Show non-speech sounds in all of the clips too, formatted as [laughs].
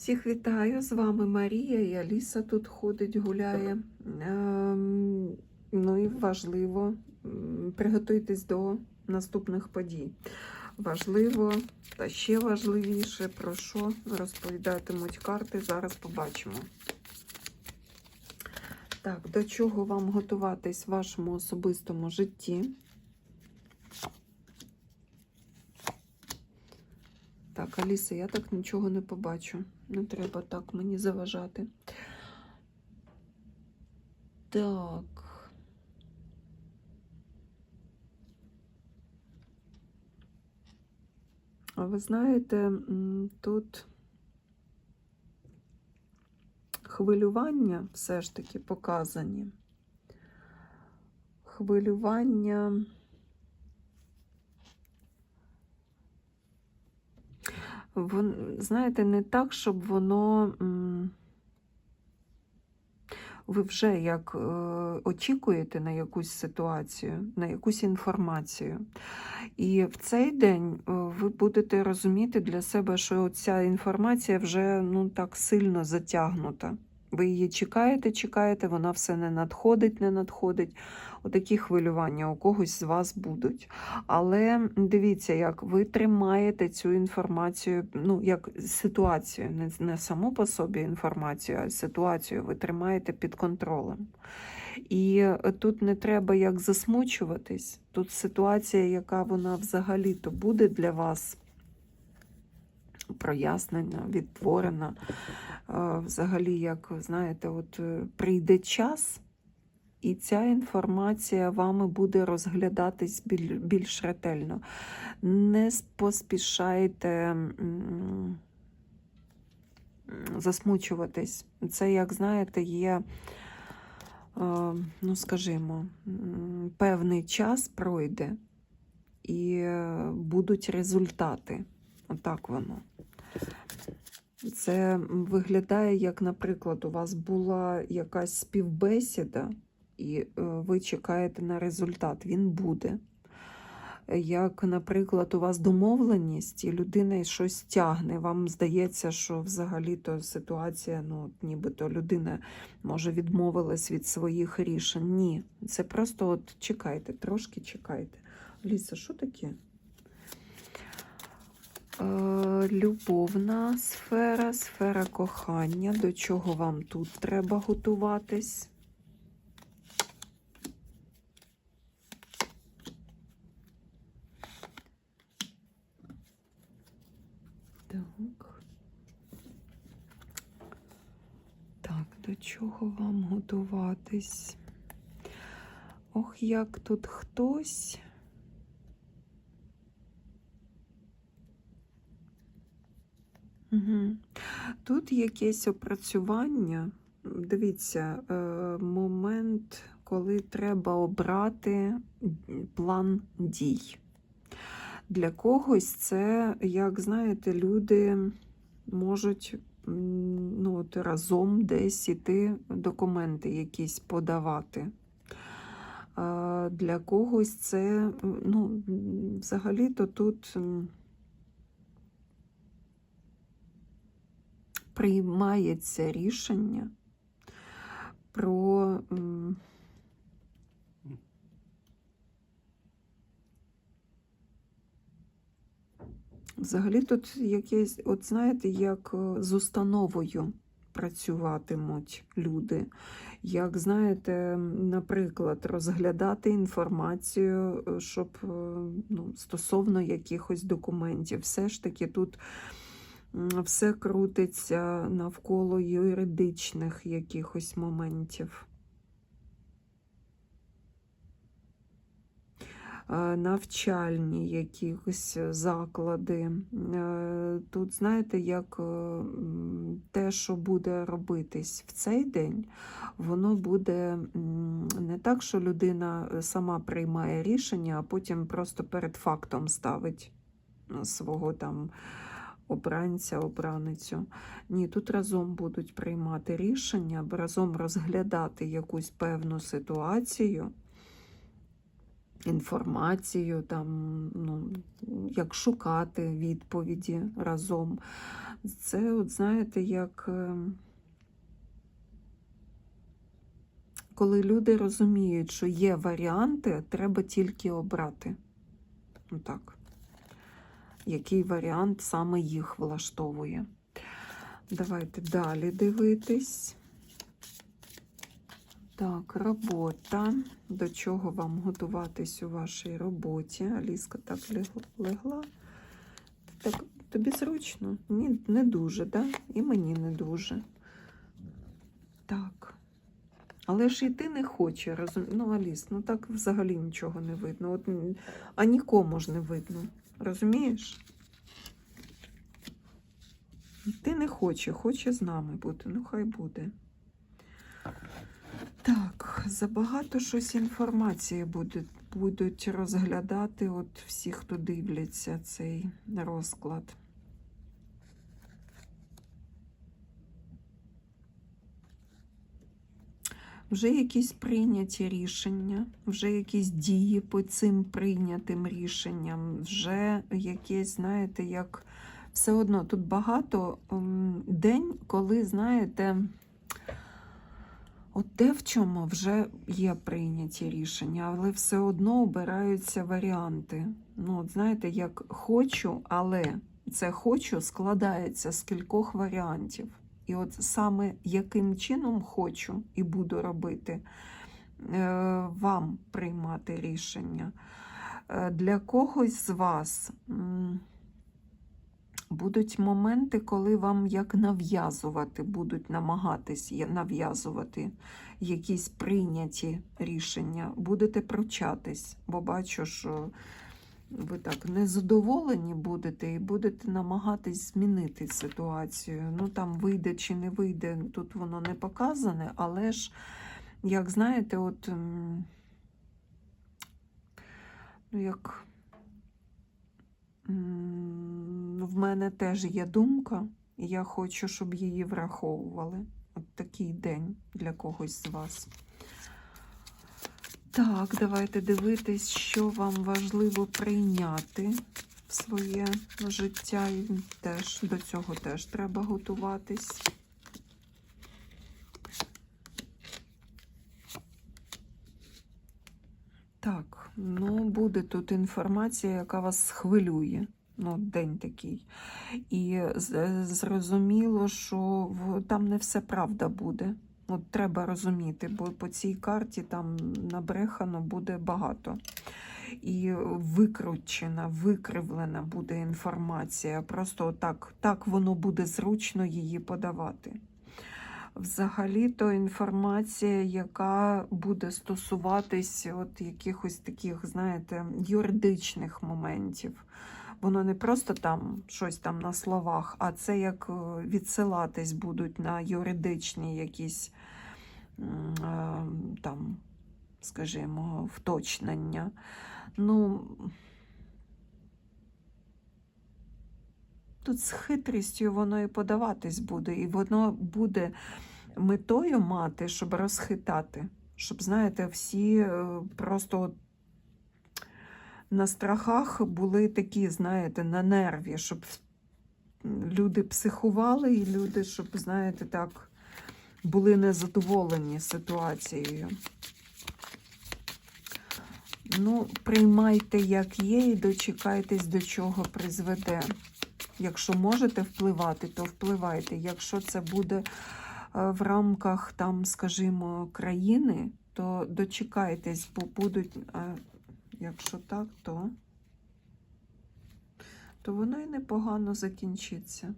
Всіх вітаю, з вами Марія і Аліса тут ходить, гуляє. Ем, ну і важливо, приготуйтесь до наступних подій. Важливо та ще важливіше, про що розповідатимуть карти, зараз побачимо. Так, до чого вам готуватись в вашому особистому житті? Так, Аліса, я так нічого не побачу. Не треба так мені заважати. Так. А ви знаєте, тут хвилювання все ж таки показані. Хвилювання. Знаєте, не так, щоб воно. Ви вже як е, очікуєте на якусь ситуацію, на якусь інформацію. І в цей день е, ви будете розуміти для себе, що ця інформація вже ну, так сильно затягнута. Ви її чекаєте, чекаєте, вона все не надходить, не надходить. Отакі хвилювання у когось з вас будуть. Але дивіться, як ви тримаєте цю інформацію, ну, як ситуацію, не, не саму по собі інформацію, а ситуацію ви тримаєте під контролем. І тут не треба як засмучуватись. Тут ситуація, яка вона взагалі-то буде для вас прояснена, відтворена. Е, Взагалі, як знаєте, от е, прийде час, і ця інформація вами буде розглядатись біль- більш ретельно. Не поспішайте засмучуватись. Це, як знаєте, є, е, ну скажімо, певний час пройде і будуть результати. Отак воно. Це виглядає, як, наприклад, у вас була якась співбесіда, і е, ви чекаєте на результат, він буде. Як, наприклад, у вас домовленість, і людина щось тягне, вам здається, що взагалі-то ситуація, ну, нібито людина може відмовилась від своїх рішень. Ні, це просто от чекайте, трошки чекайте. Ліса, що таке? Е, Любовна сфера, сфера кохання. До чого вам тут треба готуватись? Так. Так, до чого вам готуватись? Ох, як тут хтось. Тут якесь опрацювання. Дивіться, е, момент, коли треба обрати план дій. Для когось це, як знаєте, люди можуть ну, от разом десь іти документи якісь подавати. Для когось це, ну, взагалі-то тут. Приймається рішення про взагалі тут якесь, от знаєте, як е, з установою працюватимуть люди. Як знаєте, наприклад, розглядати інформацію, е, щоб е, ну, стосовно якихось документів. Все ж таки тут все крутиться навколо юридичних якихось моментів. Е, Навчальні якісь заклади. Е, Тут, знаєте, як е, те, що буде робитись в цей день, воно буде не так, що людина сама приймає рішення, а потім просто перед фактом ставить свого там обранця, обраницю. Ні, тут разом будуть приймати рішення, разом розглядати якусь певну ситуацію. інформацію, там, ну, як шукати відповіді разом. Це, от знаєте, як е, коли люди розуміють, що є варіанти, треба тільки обрати. Ну так. Який варіант саме їх влаштовує. Давайте далі дивитись. Так, робота. До чого вам готуватись у вашій роботі? Аліска так легла. Так, тобі зручно? Ні, не дуже, да? І мені не дуже. Так. Але ж і ти не хоче, розум... Ну, Аліс, ну так взагалі нічого не видно. От, а нікому ж не видно. Розумієш? Ти не хоче, хоче з нами бути. Ну, хай буде. Так, забагато щось інформації буде, будуть розглядати от всі, хто дивляться цей розклад. Вже якісь прийняті рішення, вже якісь дії по цим прийнятим рішенням, вже якесь, знаєте, як все одно тут багато ем, день, коли, знаєте, От де в чому вже є прийняті рішення, але все одно обираються варіанти. Ну, от знаєте, як хочу, але це хочу складається з кількох варіантів. І от саме яким чином хочу і буду робити, е, вам приймати рішення. Е, Для когось з вас. Будуть моменти, коли вам як нав'язувати, будуть намагатись нав'язувати якісь прийняті рішення. Будете пручатись, бо бачу, що ви так незадоволені будете і будете намагатись змінити ситуацію. Ну там вийде чи не вийде, тут воно не показане, але ж, як знаєте, от ну як. В мене теж є думка, і я хочу, щоб її враховували. От такий день для когось з вас. Так, давайте дивитись, що вам важливо прийняти в своє життя. І теж до цього теж треба готуватись. Так, ну буде тут інформація, яка вас схвилює. Ну, день такий. І зрозуміло, що там не все правда буде. От треба розуміти, бо по цій карті там набрехано буде багато. І викручена, викривлена буде інформація. Просто так, так воно буде зручно її подавати. Взагалі-то інформація, яка буде стосуватись от якихось таких, знаєте, юридичних моментів. Воно не просто там щось там на словах, а це як е, відсилатись будуть на юридичні якісь е, там, скажімо, вточнення. Ну, тут з хитрістю воно і подаватись буде, і воно буде метою мати, щоб розхитати. Щоб, знаєте, всі е, просто на страхах були такі, знаєте, на нерві, щоб люди психували, і люди, щоб, знаєте, так, були незадоволені ситуацією. Ну, приймайте, як є, і дочекайтесь, до чого призведе. Якщо можете впливати, то впливайте. Якщо це буде е, в рамках, там, скажімо, країни, то дочекайтесь, бо будуть, е, якщо так, то, то воно і непогано закінчиться.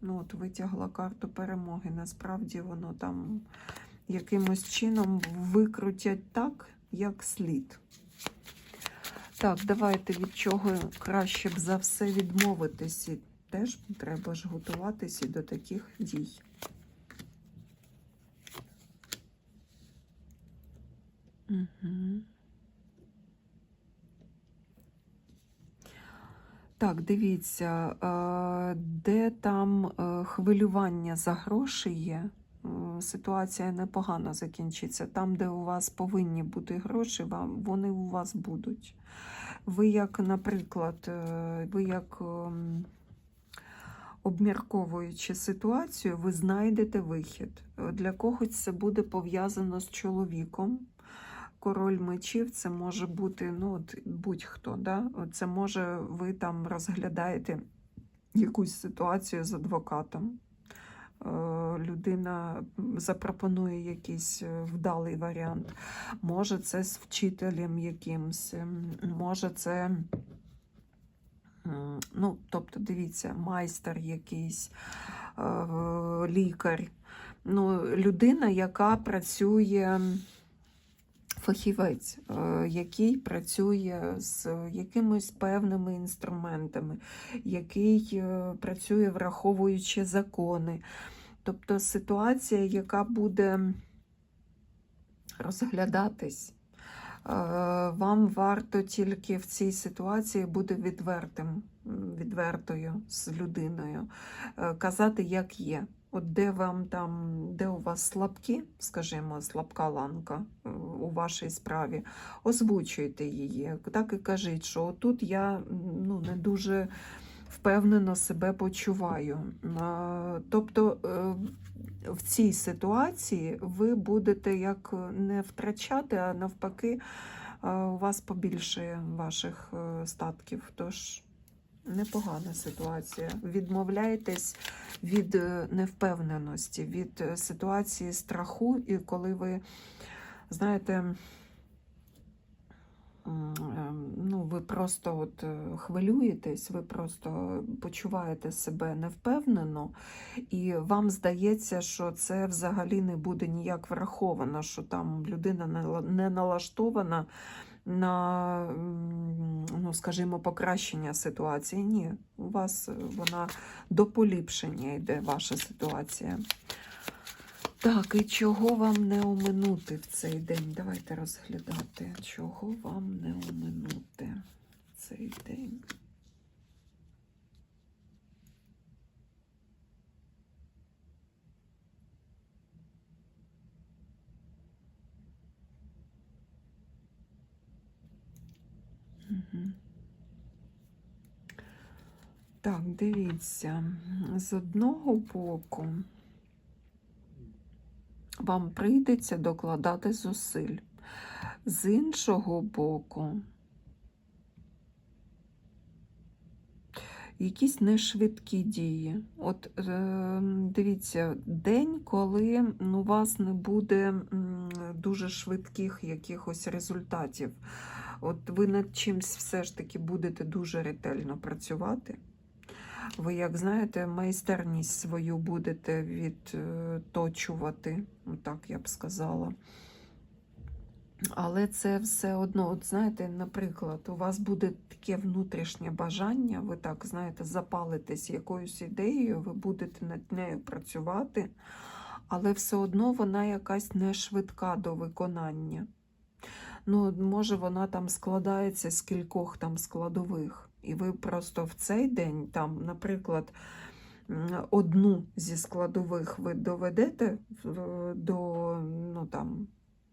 Ну, от витягла карту перемоги. Насправді воно там якимось чином викрутять так, як слід. Так, давайте від чого краще б за все відмовитись. І теж треба ж готуватися до таких дій. Угу. Так, дивіться, е, де там е, хвилювання за гроші є, ситуація непогано закінчиться. Там, де у вас повинні бути гроші, вони у вас будуть. Ви як, наприклад, е, ви як ем, обмірковуючи ситуацію, ви знайдете вихід. Для когось це буде пов'язано з чоловіком. Король мечів це може бути ну, будь-хто. Да? Це може ви там розглядаєте якусь ситуацію з адвокатом. Е, Людина запропонує якийсь е, вдалий варіант. Може, це з вчителем якимсь, ем, може, це. Ну, тобто, дивіться, майстер якийсь, е, лікар. Ну, людина, яка працює, фахівець, е, який працює з якимись певними інструментами, який е, працює враховуючи закони. Тобто ситуація, яка буде розглядатись. Е, Вам варто тільки в цій ситуації бути відвертим, відвертою з людиною, казати, як є. От де вам там, де у вас слабкі, скажімо, слабка ланка у вашій справі, озвучуйте її. Так і кажіть, що тут я ну, не дуже впевнено себе почуваю. Тобто е, в цій ситуації ви будете як не втрачати, а навпаки, е, у вас побільшає ваших е, статків. Тож непогана ситуація. Відмовляєтесь від невпевненості, від ситуації страху, і коли ви, знаєте, ем, ну, ви просто от е, хвилюєтесь, ви просто почуваєте себе невпевнено, і вам здається, що це взагалі не буде ніяк враховано, що там людина не налаштована на, ну, скажімо, покращення ситуації. Ні, у вас е, вона до поліпшення йде ваша ситуація. Так, і чого вам не оминути в цей день? Давайте розглядати, чого вам не оминути в цей день. Так, дивіться, з одного боку вам прийдеться докладати зусиль. З іншого боку, якісь нешвидкі дії. От е, дивіться, день, коли ну, у вас не буде дуже швидких якихось результатів. От ви над чимсь все ж таки будете дуже ретельно працювати. Ви, як знаєте, майстерність свою будете відточувати, так я б сказала. Але це все одно, от знаєте, наприклад, у вас буде таке внутрішнє бажання, ви так, знаєте, запалитесь якоюсь ідеєю, ви будете над нею працювати, але все одно вона якась не швидка до виконання. Ну, може, вона там складається з кількох там складових. І ви просто в цей день, там, наприклад, одну зі складових ви доведете до ну, там,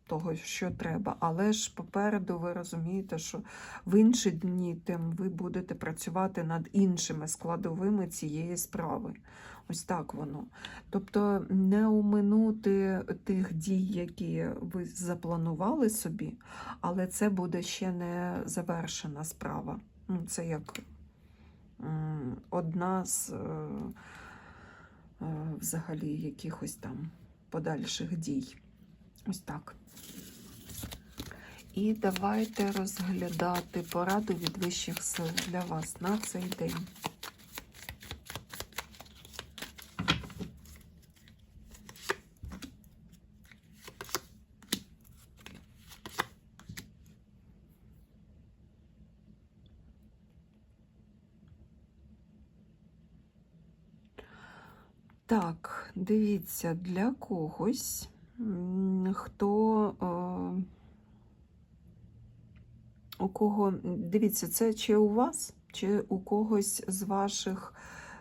того, що треба, але ж попереду ви розумієте, що в інші дні тим ви будете працювати над іншими складовими цієї справи. Ось так воно. Тобто не оминути тих дій, які ви запланували собі, але це буде ще не завершена справа. Ну, Це як одна з е, е, взагалі якихось там подальших дій. Ось так. І давайте розглядати пораду від вищих сил для вас на цей день. Так, дивіться, для когось, хто е, у кого, дивіться, це чи у вас, чи у когось з ваших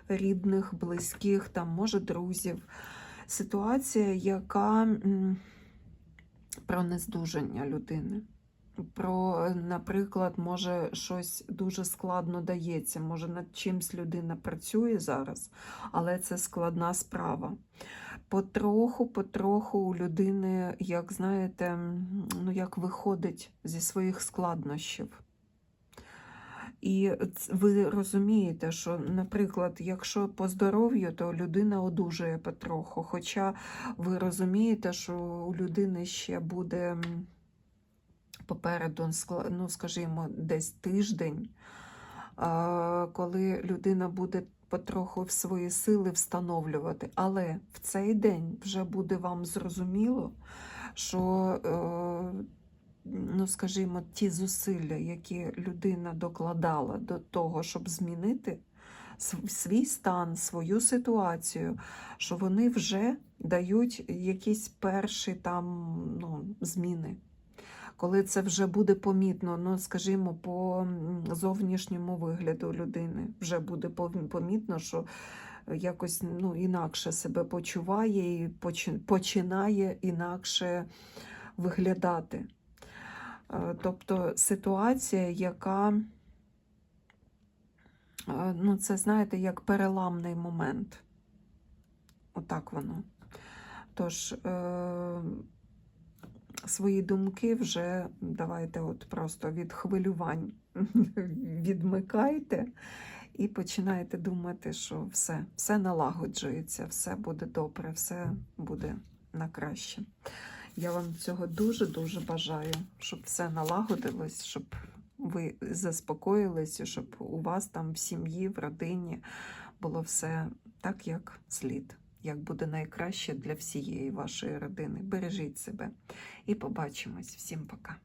рідних, близьких, там, може, друзів, ситуація, яка про нездужання людини. Про, наприклад, може щось дуже складно дається, може над чимсь людина працює зараз, але це складна справа. Потроху, потроху у людини, як знаєте, ну як виходить зі своїх складнощів. І ви розумієте, що, наприклад, якщо по здоров'ю, то людина одужує потроху. Хоча ви розумієте, що у людини ще буде попереду, скла- ну, скажімо, десь тиждень, коли людина буде потроху в свої сили встановлювати. Але в цей день вже буде вам зрозуміло, що, е, ну, скажімо, ті зусилля, які людина докладала до того, щоб змінити свій стан, свою ситуацію, що вони вже дають якісь перші там ну, зміни. Коли це вже буде помітно, ну скажімо, по зовнішньому вигляду людини, вже буде помітно, що якось ну, інакше себе почуває і починає інакше виглядати. Е, Тобто ситуація, яка, е, ну, це знаєте, як переламний момент. Отак воно. Тож, е, свої думки вже давайте от просто від хвилювань [laughs] відмикайте і починайте думати, що все, все налагоджується, все буде добре, все буде на краще. Я вам цього дуже-дуже бажаю, щоб все налагодилось, щоб ви заспокоїлись, і щоб у вас там в сім'ї, в родині було все так, як слід, як буде найкраще для всієї вашої родини. Бережіть себе і побачимось. Всім пока.